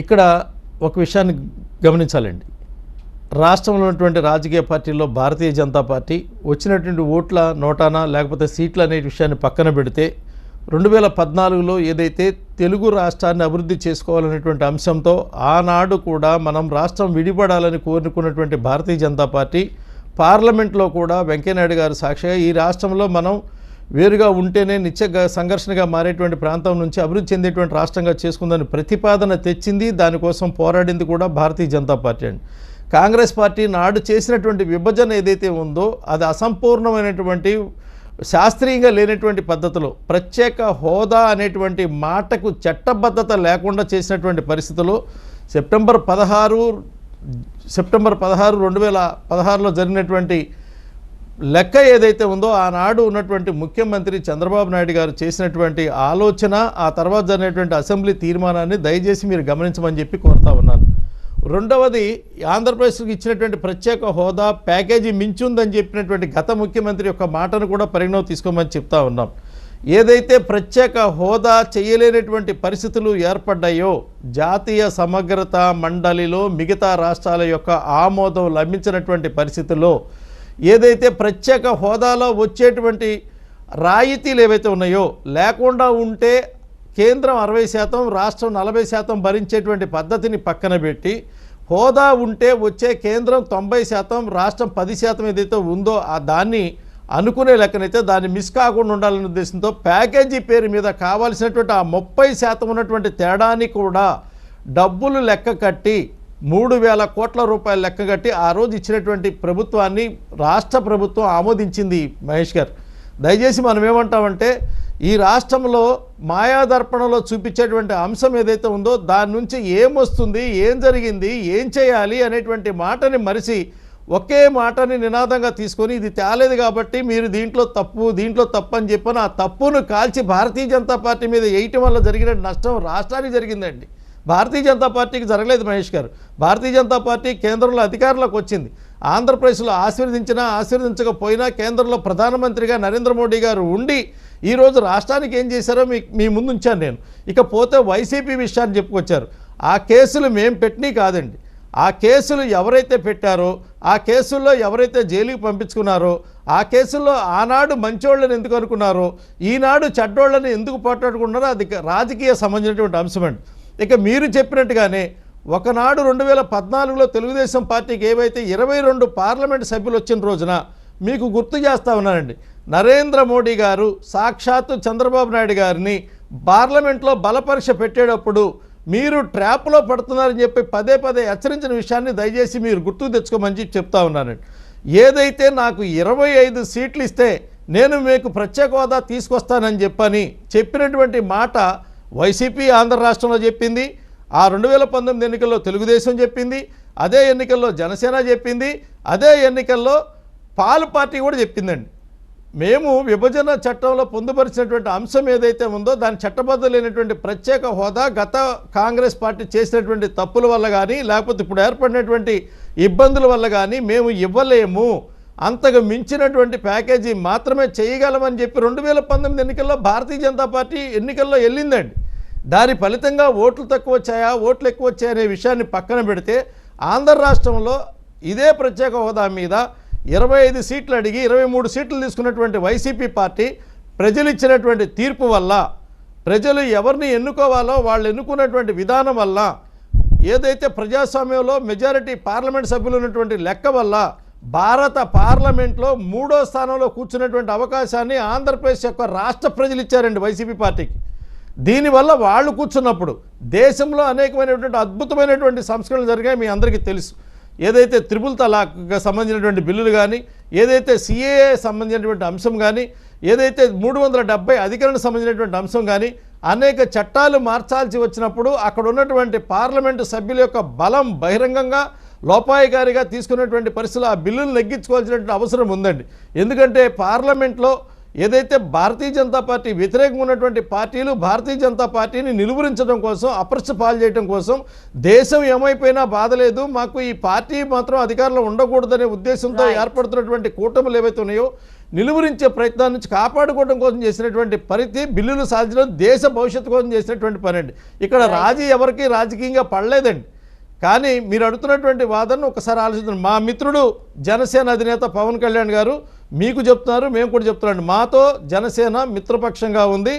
ఇక్కడ ఒక విషయాన్ని గమనించాలండి. రాష్ట్రంలో ఉన్నటువంటి రాజకీయ పార్టీల్లో భారతీయ జనతా పార్టీ వచ్చినటువంటి ఓట్ల నోటానా లేకపోతే సీట్ల అనే విషయాన్ని పక్కన పెడితే రెండు వేల పద్నాలుగులో ఏదైతే తెలుగు రాష్ట్రాన్ని అభివృద్ధి చేసుకోవాలనేటువంటి అంశంతో ఆనాడు కూడా మనం రాష్ట్రం విడిపడాలని కోరుకున్నటువంటి భారతీయ జనతా పార్టీ పార్లమెంట్లో కూడా వెంకయ్యనాయుడు గారు సాక్షిగా ఈ రాష్ట్రంలో మనం వేరుగా ఉంటేనే నిత్య సంఘర్షణగా మారేటువంటి ప్రాంతం నుంచి అభివృద్ధి చెందేటువంటి రాష్ట్రంగా చేసుకుందని ప్రతిపాదన తెచ్చింది. దానికోసం పోరాడింది కూడా భారతీయ జనతా పార్టీ అండి. కాంగ్రెస్ పార్టీ నాడు చేసినటువంటి విభజన ఏదైతే ఉందో అది అసంపూర్ణమైనటువంటి శాస్త్రీయంగా లేనటువంటి పద్ధతిలో ప్రత్యేక హోదా అనేటువంటి మాటకు చట్టబద్ధత లేకుండా చేసినటువంటి పరిస్థితుల్లో సెప్టెంబర్ పదహారు సెప్టెంబర్ పదహారు రెండు వేల పదహారులో జరిగినటువంటి లెక్క ఏదైతే ఉందో ఆనాడు ఉన్నటువంటి ముఖ్యమంత్రి చంద్రబాబు నాయుడు గారు చేసినటువంటి ఆలోచన ఆ తర్వాత జరిగినటువంటి అసెంబ్లీ తీర్మానాన్ని దయచేసి మీరు గమనించమని చెప్పి కోరుతా ఉన్నాను. రెండవది ఆంధ్రప్రదేశ్కి ఇచ్చినటువంటి ప్రత్యేక హోదా ప్యాకేజీ మించుందని చెప్పినటువంటి గత ముఖ్యమంత్రి యొక్క మాటను కూడా పరిగణం తీసుకోమని చెప్తా ఉన్నాం. ఏదైతే ప్రత్యేక హోదా చేయలేనటువంటి పరిస్థితులు ఏర్పడ్డాయో జాతీయ సమగ్రత మండలిలో మిగతా రాష్ట్రాల యొక్క ఆమోదం లభించినటువంటి పరిస్థితుల్లో ఏదైతే ప్రత్యేక హోదాలో వచ్చేటువంటి రాయితీలు ఏవైతే ఉన్నాయో లేకుండా ఉంటే కేంద్రం అరవై శాతం రాష్ట్రం నలభై శాతం భరించేటువంటి పద్ధతిని పక్కన పెట్టి హోదా ఉంటే వచ్చే కేంద్రం తొంభై శాతం రాష్ట్రం పది శాతం ఏదైతే ఉందో ఆ దాన్ని అనుకునే లెక్కనైతే దాన్ని మిస్ కాకుండా ఉండాలనే ఉద్దేశంతో ప్యాకేజీ పేరు మీద కావాల్సినటువంటి ఆ ముప్పై శాతం ఉన్నటువంటి తేడాని కూడా డబ్బులు లెక్క కట్టి మూడు వేల కోట్ల రూపాయలు లెక్క కట్టి ఆ రోజు ఇచ్చినటువంటి ప్రభుత్వాన్ని రాష్ట్ర ప్రభుత్వం ఆమోదించింది మహేష్ గారు. దయచేసి మనం ఏమంటామంటే ఈ రాష్ట్రంలో మాయాదర్పణలో చూపించేటువంటి అంశం ఏదైతే ఉందో దాని నుంచి ఏమొస్తుంది ఏం జరిగింది ఏం చేయాలి అనేటువంటి మాటని మరిచి ఒకే మాటని నినాదంగా తీసుకొని ఇది తేలేదు కాబట్టి మీరు దీంట్లో తప్పు దీంట్లో తప్పు అని చెప్పిన ఆ తప్పును కాల్చి భారతీయ జనతా పార్టీ మీద వేయటం వల్ల జరిగిన నష్టం రాష్ట్రానికి జరిగిందండి. భారతీయ జనతా పార్టీకి జరగలేదు మహేష్ గారు. భారతీయ జనతా పార్టీ కేంద్రంలో అధికారంలోకి వచ్చింది. ఆంధ్రప్రదేశ్లో ఆశీర్వదించినా ఆశీర్వదించకపోయినా కేంద్రంలో ప్రధానమంత్రిగా నరేంద్ర మోడీ గారు ఉండి ఈరోజు రాష్ట్రానికి ఏం చేశారో మీ మీ ముందు ఉంచాను నేను. ఇకపోతే వైసీపీ విషయాన్ని చెప్పుకొచ్చారు. ఆ కేసులు మేం పెట్టినవి కాదండి. ఆ కేసులు ఎవరైతే పెట్టారో ఆ కేసుల్లో ఎవరైతే జైలుకి పంపించుకున్నారో ఆ కేసుల్లో ఆనాడు మంచోళ్ళని ఎందుకు అనుకున్నారో ఈనాడు చెడ్డోళ్ళని ఎందుకు పోట్లాడుకున్నారో అది రాజకీయ సంబంధించినటువంటి అంశమండి. ఇక మీరు చెప్పినట్టుగానే ఒకనాడు రెండు వేల పద్నాలుగులో తెలుగుదేశం పార్టీకి ఏవైతే ఇరవై రెండు పార్లమెంట్ సభ్యులు వచ్చిన రోజున మీకు గుర్తు చేస్తా ఉన్నానండి. నరేంద్ర మోడీ గారు సాక్షాత్తు చంద్రబాబు నాయుడు గారిని పార్లమెంట్లో బలపరీక్ష పెట్టేటప్పుడు మీరు ట్రాప్లో పడుతున్నారని చెప్పి పదే పదే హెచ్చరించిన విషయాన్ని దయచేసి మీరు గుర్తుకు తెచ్చుకోమని చెప్పి చెప్తా ఉన్నానండి. ఏదైతే నాకు ఇరవై ఐదు సీట్లు ఇస్తే నేను మీకు ప్రత్యేక హోదా తీసుకొస్తానని చెప్పని చెప్పినటువంటి మాట వైసీపీ ఆంధ్ర రాష్ట్రంలో చెప్పింది ఆ రెండు వేల పంతొమ్మిది ఎన్నికల్లో తెలుగుదేశం చెప్పింది అదే ఎన్నికల్లో జనసేన చెప్పింది అదే ఎన్నికల్లో పాలు పార్టీ కూడా చెప్పిందండి. మేము విభజన చట్టంలో పొందుపరిచినటువంటి అంశం ఏదైతే ఉందో దాని చట్టబద్ధ లేనటువంటి ప్రత్యేక హోదా గత కాంగ్రెస్ పార్టీ చేసినటువంటి తప్పుల వల్ల కానీ లేకపోతే ఇప్పుడు ఏర్పడినటువంటి ఇబ్బందుల వల్ల కానీ మేము ఇవ్వలేము. అంతకు మించినటువంటి ప్యాకేజీ మాత్రమే చేయగలమని చెప్పి రెండు వేల పంతొమ్మిది ఎన్నికల్లో భారతీయ జనతా పార్టీ ఎన్నికల్లో వెళ్ళిందండి. దాని ఫలితంగా ఓట్లు తక్కువ వచ్చాయా ఓట్లు ఎక్కువ వచ్చాయా అనే విషయాన్ని పక్కన పెడితే ఆంధ్ర రాష్ట్రంలో ఇదే ప్రత్యేక హోదా మీద ఇరవై ఐదు సీట్లు అడిగి ఇరవై మూడు సీట్లు తీసుకున్నటువంటి వైసీపీ పార్టీ ప్రజలు ఇచ్చినటువంటి తీర్పు వల్ల ప్రజలు ఎవరిని ఎన్నుకోవాలో వాళ్ళు ఎన్నుకున్నటువంటి విధానం వల్ల ఏదైతే ప్రజాస్వామ్యంలో మెజారిటీ పార్లమెంట్ సభ్యులు ఉన్నటువంటి లెక్క వల్ల భారత పార్లమెంట్లో మూడో స్థానంలో కూర్చున్నటువంటి అవకాశాన్ని ఆంధ్రప్రదేశ్ యొక్క రాష్ట్ర ప్రజలు ఇచ్చారండి వైసీపీ పార్టీకి. దీనివల్ల వాళ్ళు కూర్చున్నప్పుడు దేశంలో అనేకమైనటువంటి అద్భుతమైనటువంటి సంస్కరణలు జరిగాయి మీ అందరికీ తెలుసు. ఏదైతే త్రిపుల్ తలాక్గా సంబంధించినటువంటి బిల్లులు కానీ ఏదైతే సిఏఏ సంబంధించినటువంటి అంశం కానీ ఏదైతే మూడు వందల డెబ్బై అధికరణకు సంబంధించినటువంటి అంశం కానీ అనేక చట్టాలు మార్చాల్సి వచ్చినప్పుడు అక్కడ ఉన్నటువంటి పార్లమెంటు సభ్యుల యొక్క బలం బహిరంగంగా లోపాయకారిగా తీసుకున్నటువంటి పరిస్థితులు ఆ బిల్లులు నెగ్గించుకోవాల్సినటువంటి అవసరం ఉందండి. ఎందుకంటే పార్లమెంట్లో ఏదైతే భారతీయ జనతా పార్టీ వ్యతిరేకంగా ఉన్నటువంటి పార్టీలు భారతీయ జనతా పార్టీని నిలువరించడం కోసం అప్రస్థ పాలు చేయడం కోసం దేశం ఏమైపోయినా బాధ లేదు. మాకు ఈ పార్టీ మాత్రం అధికారంలో ఉండకూడదనే ఉద్దేశంతో. ఏర్పడుతున్నటువంటి కూటములు ఏవైతే ఉన్నాయో నిలువరించే ప్రయత్నాల నుంచి కాపాడుకోవడం కోసం చేసినటువంటి పరిధి బిల్లులు సాధించడం దేశ భవిష్యత్తు కోసం చేసినటువంటి పని అండి ఇక్కడ రాజీ ఎవరికి రాజకీయంగా పడలేదండి. కానీ మీరు అడుగుతున్నటువంటి వాదనను ఒకసారి ఆలోచించండి. మా మిత్రుడు జనసేన అధినేత పవన్ కళ్యాణ్ గారు మీకు చెప్తున్నారు మేము కూడా చెప్తున్నాం మాతో జనసేన మిత్రపక్షంగా ఉంది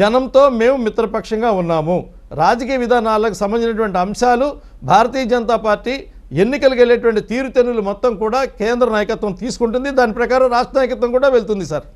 జనంతో మేము మిత్రపక్షంగా ఉన్నాము. రాజకీయ విధానాలకు సంబంధించినటువంటి అంశాలు భారతీయ జనతా పార్టీ ఎన్నికలకు వెళ్ళేటువంటి తీరుతెన్నులు మొత్తం కూడా కేంద్ర నాయకత్వం తీసుకుంటుంది. దాని ప్రకారం రాష్ట్ర నాయకత్వం కూడా వెళ్తుంది సార్.